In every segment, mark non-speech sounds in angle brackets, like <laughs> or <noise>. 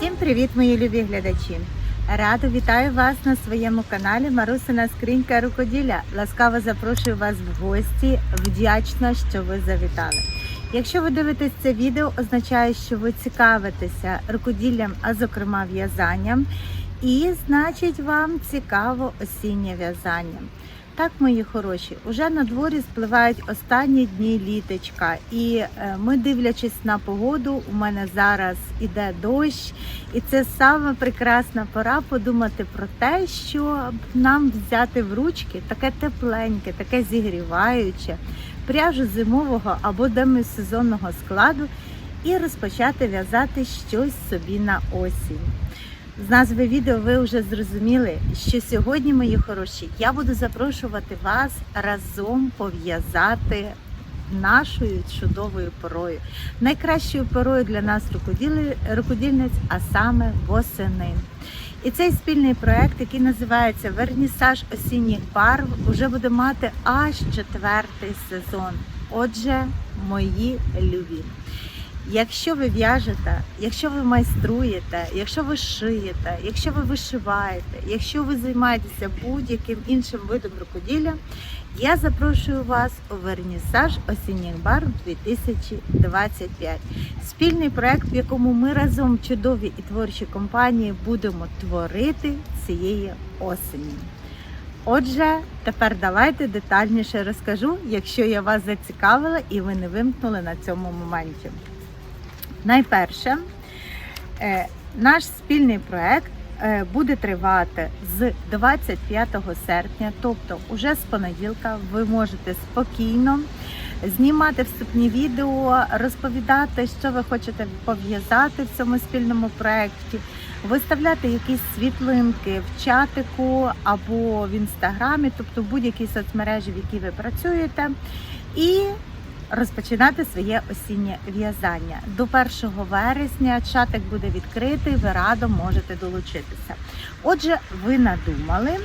Всім привіт, мої любі глядачі! Радо вітаю вас на своєму каналі Марусина Скринька Рукоділля. Ласкаво запрошую вас в гості. Вдячна, що ви завітали. Якщо ви дивитесь це відео, означає, що ви цікавитеся рукоділлям, а зокрема в'язанням. І значить, вам цікаво осіннє в'язання. Так, мої хороші, уже на дворі спливають останні дні літочка, і е, ми, дивлячись на погоду, у мене зараз іде дощ, і це саме прекрасна пора подумати про те, що нам взяти в ручки таке тепленьке, таке зігріваюче, пряжу зимового або демисезонного складу і розпочати в'язати щось собі на осінь. З назви відео ви вже зрозуміли, що сьогодні, мої хороші, я буду запрошувати вас разом пов'язати нашою чудовою порою. Найкращою порою для нас рукодільниць, а саме восени. І цей спільний проект, який називається Вернісаж осінніх барв, вже буде мати аж четвертий сезон. Отже, мої любі. Якщо ви в'яжете, якщо ви майструєте, якщо ви шиєте, якщо ви вишиваєте, якщо ви займаєтеся будь-яким іншим видом рукоділля, я запрошую вас у вернісаж осінніх барв 2025. Спільний проект, в якому ми разом чудові і творчі компанії будемо творити цієї осені. Отже, тепер давайте детальніше розкажу, якщо я вас зацікавила і ви не вимкнули на цьому моменті. Найперше, е, наш спільний проект е, буде тривати з 25 серпня, тобто уже з понеділка, ви можете спокійно знімати вступні відео, розповідати, що ви хочете пов'язати в цьому спільному проєкті, виставляти якісь світлинки в чатику або в інстаграмі, тобто в будь-якій соцмережі, в якій ви працюєте. І розпочинати своє осіннє в'язання. До 1 вересня чатик буде відкритий, ви радо можете долучитися. Отже, ви надумали.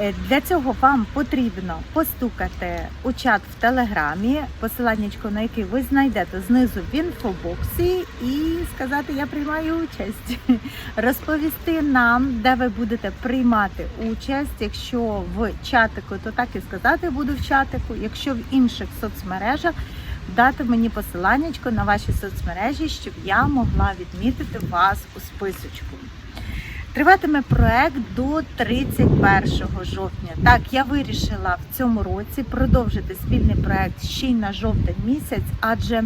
Е, Для цього вам потрібно постукати у чат в телеграмі, посиланнячко на який ви знайдете знизу в інфобоксі, і сказати Я приймаю участь, <laughs> розповісти нам, де ви будете приймати участь. Якщо в чатику, то так і сказати буду в чатику. Якщо в інших соцмережах, дати мені посиланнячко на ваші соцмережі, щоб я могла відмітити вас у списочку. Триватиме проект до 31 жовтня. Так, я вирішила в цьому році продовжити спільний проект ще й на жовтень місяць, адже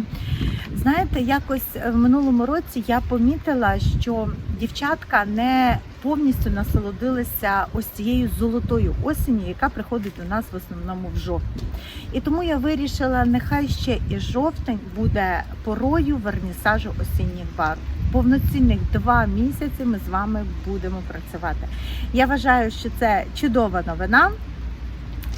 знаєте, якось в минулому році я помітила, що дівчатка не повністю насолодилися ось цією золотою осінню, яка приходить до нас в основному в жовтні. І тому я вирішила, нехай ще і жовтень буде порою вернісажу осінніх барв повноцінних два місяці ми з вами будемо працювати. Я вважаю, що це чудова новина.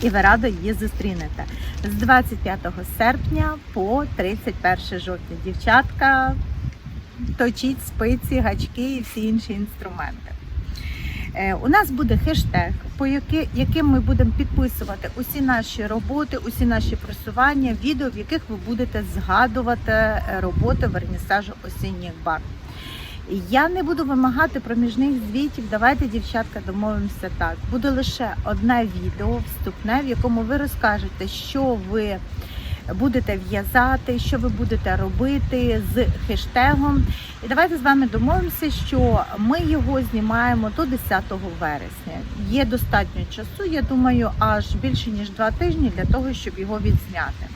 І ви радо її зустрінете з 25 серпня по 31 жовтня. Дівчатка, точіть спиці, гачки і всі інші інструменти. Е, У нас буде хештег, по яким ми будемо підписувати усі наші роботи, усі наші просування, відео, в яких ви будете згадувати е, роботи вернісажу осінніх барв. Я не буду вимагати проміжних звітів. Давайте, дівчатка, домовимося так. Буде лише одне відео вступне, в якому ви розкажете, що ви будете в'язати, що ви будете робити з хештегом. І давайте з вами домовимося, що ми його знімаємо до 10 вересня. Є достатньо часу, я думаю, аж більше ніж два тижні для того, щоб його відзняти.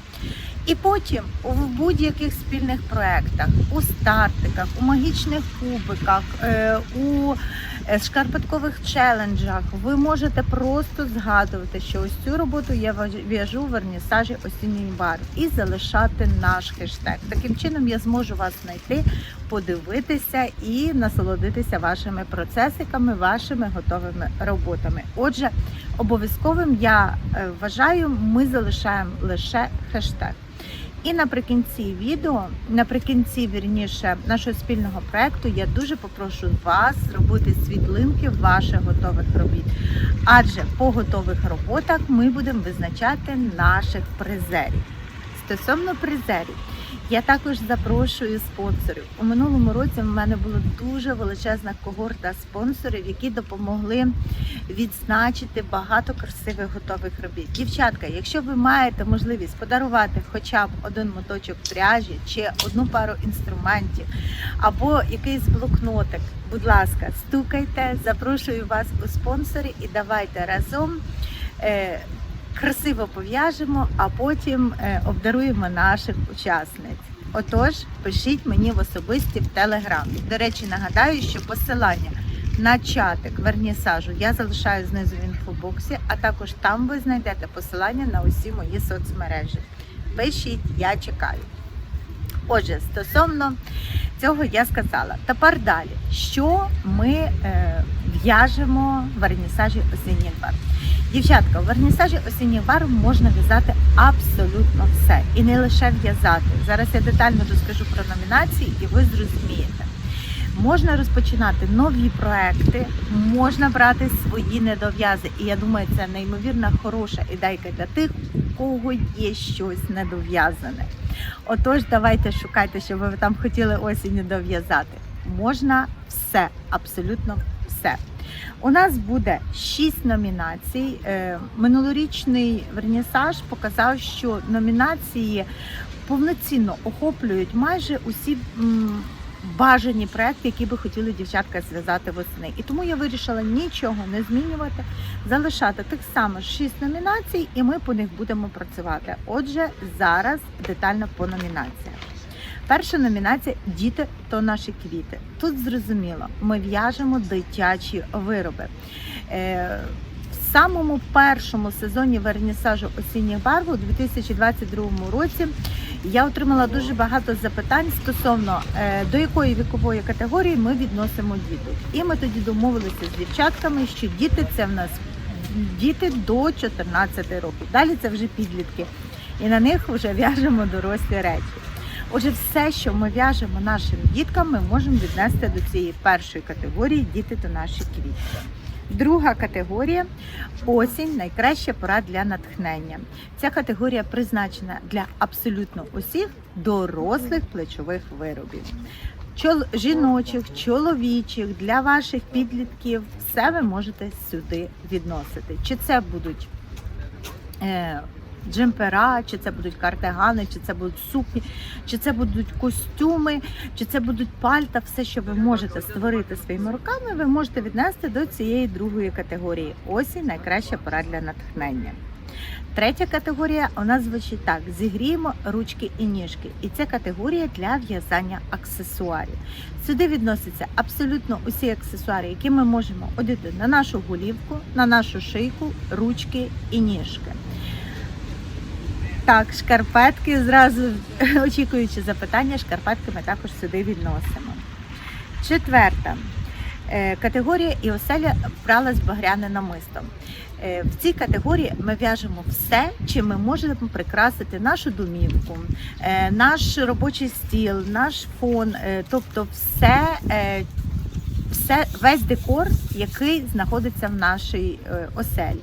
І потім у будь-яких спільних проєктах, у стартиках, у магічних кубиках, е, у е, шкарпеткових челенджах ви можете просто згадувати, що ось цю роботу я в'яжу в вернісажі осінній бар і залишати наш хештег. Таким чином я зможу вас знайти, подивитися і насолодитися вашими процесиками, вашими готовими роботами. Отже, обов'язковим я е, вважаю, ми залишаємо лише хештег. І наприкінці відео, наприкінці вірніше нашого спільного проекту, я дуже попрошу вас зробити світлинки ваших готових робіт. Адже по готових роботах ми будемо визначати наших призерів. Стосовно призерів, я також запрошую спонсорів. У минулому році в мене була дуже величезна когорта спонсорів, які допомогли відзначити багато красивих готових робіт. Дівчатка, якщо ви маєте можливість подарувати хоча б один моточок пряжі чи одну пару інструментів, або якийсь блокнотик, будь ласка, стукайте, запрошую вас у спонсори і давайте разом. Е, красиво пов'яжемо, а потім е, обдаруємо наших учасниць. Отож, пишіть мені в особисті в телеграм. До речі, нагадаю, що посилання на чатик вернісажу я залишаю знизу в інфобоксі, а також там ви знайдете посилання на усі мої соцмережі. Пишіть, я чекаю. Отже, стосовно цього я сказала. Тепер далі, що ми е, в'яжемо в вернісажі осінніх барв. Дівчатка, у вернісажі осінніх барв можна в'язати абсолютно все. І не лише в'язати. Зараз я детально розкажу про номінації і ви зрозумієте. Можна розпочинати нові проекти, можна брати свої недов'язи. І я думаю, це неймовірно хороша ідейка для тих, у кого є щось недов'язане. Отож, давайте шукайте, що ви там хотіли осінню дов'язати. Можна все, абсолютно все. У нас буде шість номінацій. Е, Минулорічний вернісаж показав, що номінації повноцінно охоплюють майже усі бажані проекти, які би хотіли дівчатка зв'язати восени. І тому я вирішила нічого не змінювати, залишати тих самих шість номінацій, і ми по них будемо працювати. Отже, зараз детально по номінаціях. Перша номінація Діти то наші квіти. Тут зрозуміло, ми в'яжемо дитячі вироби. Е, В самому першому сезоні вернісажу осінніх барв у 2022 році я отримала дуже багато запитань стосовно е, до якої вікової категорії ми відносимо діток. І ми тоді домовилися з дівчатками, що діти це в нас діти до 14 років. Далі це вже підлітки. І на них вже в'яжемо дорослі речі. Отже, все, що ми в'яжемо нашим діткам, ми можемо віднести до цієї першої категорії діти то наші квіти. Друга категорія осінь найкраща пора для натхнення. Ця категорія призначена для абсолютно усіх дорослих плечових виробів. Чол... Жіночих, чоловічих, для ваших підлітків все ви можете сюди відносити. Чи це будуть е, джемпера, чи це будуть кардигани, чи це будуть сукні, чи це будуть костюми, чи це будуть пальта, все, що ви можете створити своїми руками, ви можете віднести до цієї другої категорії. Осінь найкраща пора для натхнення. Третя категорія у нас звучить так: зігріємо ручки і ніжки. І це категорія для в'язання аксесуарів. Сюди відносяться абсолютно усі аксесуари, які ми можемо одягти на нашу голівку, на нашу шийку, ручки і ніжки. Так, шкарпетки зразу <laughs> очікуючи запитання, шкарпетки ми також сюди відносимо. Четверта е, категорія і оселя прала з багряне намистом. Е, В цій категорії ми в'яжемо все, чим ми можемо прикрасити нашу домівку, е, наш робочий стіл, наш фон, тобто все, все весь декор, який знаходиться в нашій оселі.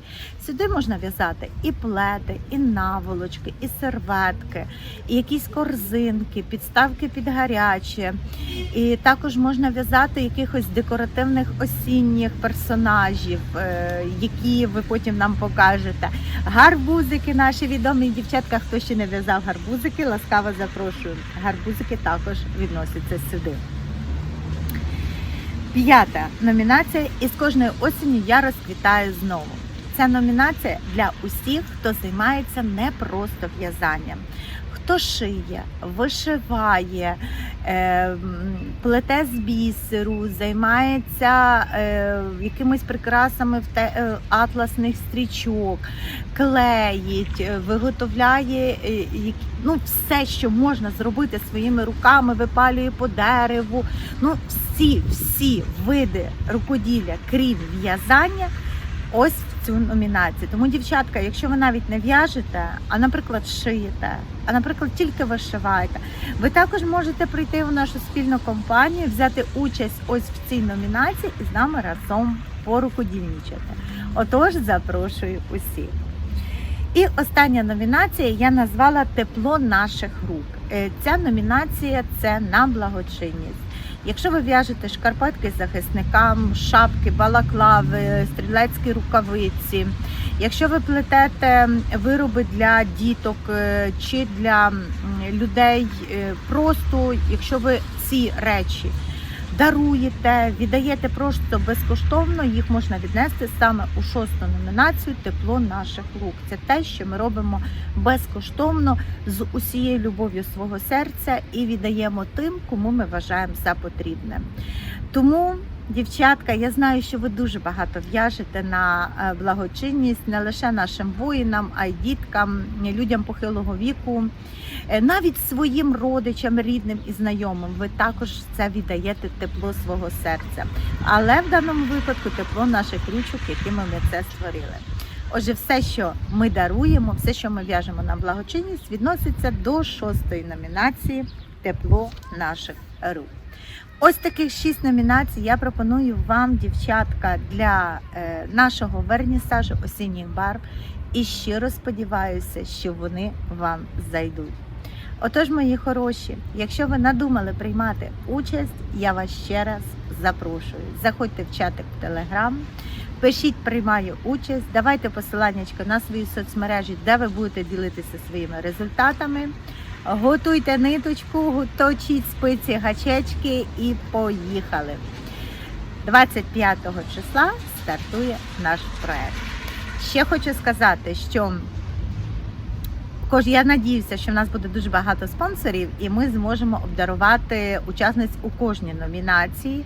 Сюди можна в'язати і пледи, і наволочки, і серветки, і якісь корзинки, підставки під гаряче. І також можна в'язати якихось декоративних осінніх персонажів, е, які ви потім нам покажете. Гарбузики наші відомі дівчатка. Хто ще не в'язав гарбузики, ласкаво запрошую. Гарбузики також відносяться сюди. П'ята номінація і з кожної осені я розквітаю знову. Ця номінація для усіх, хто займається не просто в'язанням, хто шиє, вишиває, е, плете з бісеру, займається е, якимись прикрасами в е, атласних стрічок, клеїть, е, виготовляє ну, все, що можна зробити своїми руками, випалює по дереву. Ну, всі, всі види рукоділля, крім в'язання, ось цю номінацію. Тому, дівчатка, якщо ви навіть не в'яжете, а наприклад, шиєте, а наприклад, тільки вишиваєте, ви також можете прийти в нашу спільну компанію, взяти участь ось в цій номінації і з нами разом порукодільничати. Отож, запрошую усіх. І остання номінація я назвала Тепло наших рук. Е, Ця номінація це на благочинність. Якщо ви в'яжете шкарпетки захисникам, шапки, балаклави, стрілецькі рукавиці, якщо ви плетете вироби для діток е, чи для людей, е, просто якщо ви ці речі даруєте, віддаєте просто безкоштовно, їх можна віднести саме у шосту номінацію Тепло наших рук. Це те, що ми робимо безкоштовно з усією любов'ю свого серця і віддаємо тим, кому ми вважаємо за потрібне. Тому, дівчатка, я знаю, що ви дуже багато в'яжете на е, благочинність не лише нашим воїнам, а й діткам, людям похилого віку, Е, навіть своїм родичам, рідним і знайомим. Ви також це віддаєте тепло свого серця. Але в даному випадку тепло наших ручок, якими ми це створили. Отже, все, що ми даруємо, все, що ми в'яжемо на благочинність, відноситься до шостої номінації Тепло наших рук. Ось таких шість номінацій я пропоную вам, дівчатка, для е, нашого вернісажу осінніх барв. І щиро сподіваюся, що вони вам зайдуть. Отож, мої хороші, якщо ви надумали приймати участь, я вас ще раз запрошую. Заходьте в чатик в Телеграм, пишіть приймаю участь, давайте посиланнячко на свої соцмережі, де ви будете ділитися своїми результатами. Готуйте ниточку, точіть спиці, гачечки і поїхали. 25 числа стартує наш проект. Ще хочу сказати, що я надіюся, що в нас буде дуже багато спонсорів, і ми зможемо обдарувати учасниць у кожній номінації.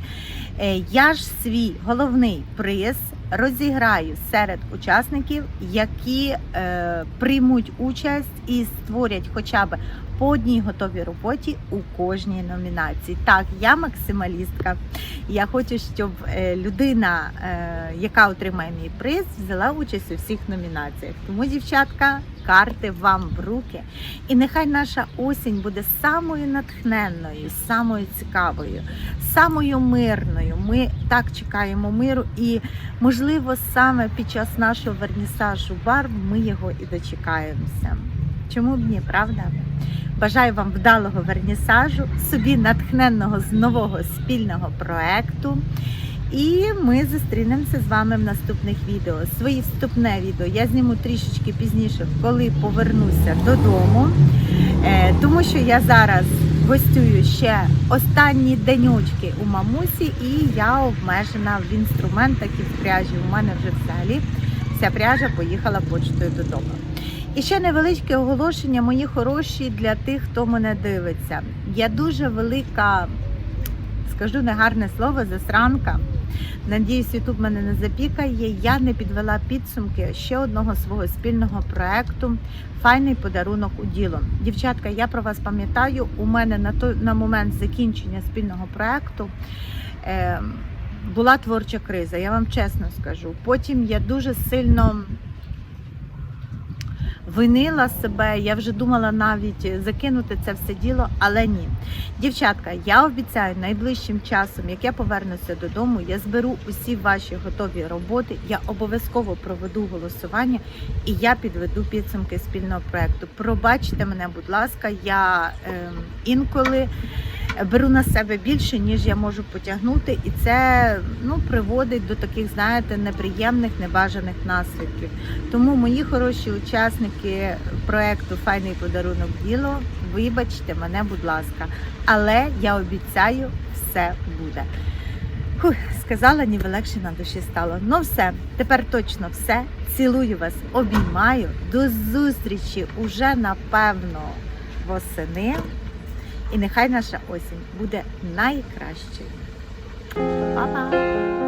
Е, Я ж свій головний приз розіграю серед учасників, які е, приймуть участь і створять хоча б по одній готовій роботі у кожній номінації. Так, я максималістка. Я хочу, щоб е, людина, е, яка отримає мій приз, взяла участь у всіх номінаціях. Тому, дівчатка, карти вам в руки. І нехай наша осінь буде самою натхненною, самою цікавою, самою мирною. Ми так чекаємо миру, і можливо, саме під час нашого вернісажу барв ми його і дочекаємося. Чому б ні, правда? Бажаю вам вдалого вернісажу, собі натхненного з нового спільного проекту. І ми зустрінемося з вами в наступних відео. Своє вступне відео я зніму трішечки пізніше, коли повернуся додому, Е, тому що я зараз гостюю ще останні денючки у мамусі, і я обмежена в інструментах і в пряжі. У мене вже взагалі вся пряжа поїхала почтою додому. І ще невеличке оголошення, мої хороші, для тих, хто мене дивиться. Я дуже велика, скажу негарне слово, засранка. Надіюсь, Ютуб мене не запікає. Я не підвела підсумки ще одного свого спільного проекту Файний подарунок у діло. Дівчатка, я про вас пам'ятаю. У мене на той на момент закінчення спільного проекту. Е, була творча криза, я вам чесно скажу. Потім я дуже сильно винила себе. Я вже думала навіть закинути це все діло, але ні. Дівчатка, я обіцяю найближчим часом, як я повернуся додому, я зберу усі ваші готові роботи. Я обов'язково проведу голосування і я підведу підсумки спільного проекту. Пробачте мене, будь ласка, я е, інколи. Беру на себе більше, ніж я можу потягнути, і це ну приводить до таких, знаєте, неприємних, небажаних наслідків. Тому мої хороші учасники проекту Файний подарунок діло. Вибачте мене, будь ласка, але я обіцяю, все буде. Фух, сказала, ніби легше на душі стало. Ну все, тепер точно все. Цілую вас, обіймаю. До зустрічі уже напевно восени. І нехай наша осінь буде найкращою. Па-па!